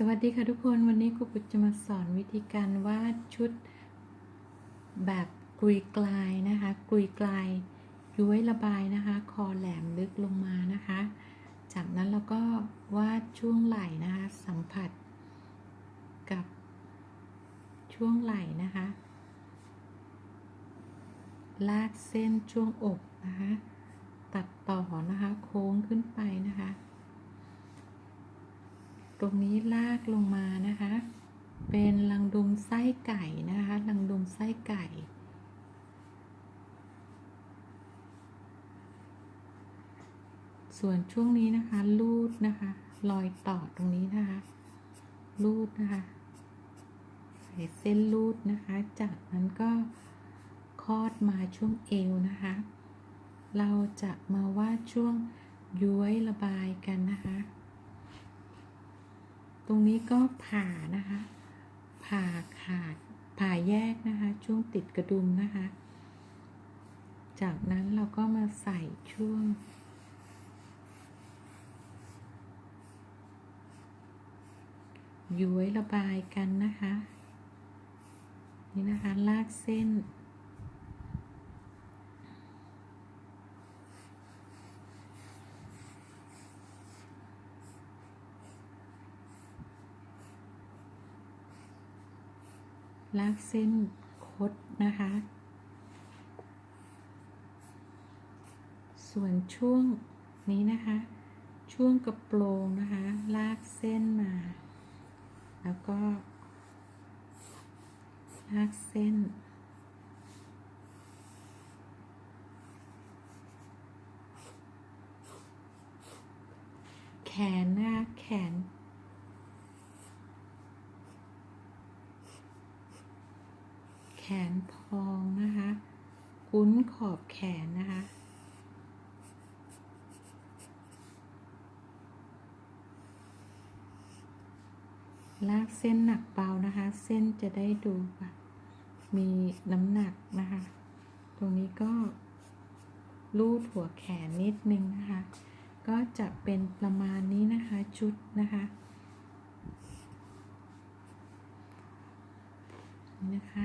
สวัสดีค่ะทุกคนวันนี้ครูปุจจะมาสอนวิธีการวาดชุดแบบกุยกลายนะคะกุยกลายย้วยระบายนะคะ คอแหลมลึกลงมานะคะ จากนั้นเราก็วาดช่วงไหล่นะคะ สัมผัส กับช่วงไหล่นะคะ ลากเส้นช่วงอกนะคะ ตัดต่อนะคะ โค้งขึ้นไปนะคะ ตรงนี้ลากลงมานะคะ เป็นรังดุมไส้ไก่นะคะรังดุมไส้ไก่ส่วนช่วงนี้นะคะลูดนะคะรอยต่อตรงนี้นะคะลูดนะคะใส่เส้นลูดนะคะ จากนั้นก็คลอดมาช่วงเอวนะคะ เราจะมาวาดช่วงย้วยระบายกันนะคะ ตรงนี้ก็ผ่านะคะ ผ่าขาด ผ่าแยกนะคะ ช่วงติดกระดุมนะคะ จากนั้นเราก็มาใส่ช่วง ย้วยระบายกันนะคะ นี่นะคะลากเส้น ลากเส้นคดนะคะ ส่วนช่วงนี้นะคะ ช่วงกระโปรงนะคะ ลากเส้นมา แล้วก็ ลากเส้นแขนนะคะแขน ขนพองนะคะกุ้นขอบแขนนะคะ ลากเส้นหนักเบานะคะ เส้นจะได้ดูแบบมีน้ำหนักนะคะ ตรงนี้ก็ลูดหัวแขนนิดนึงนะคะ ก็จะเป็นประมาณนี้นะคะชุดนะคะนี่นะคะ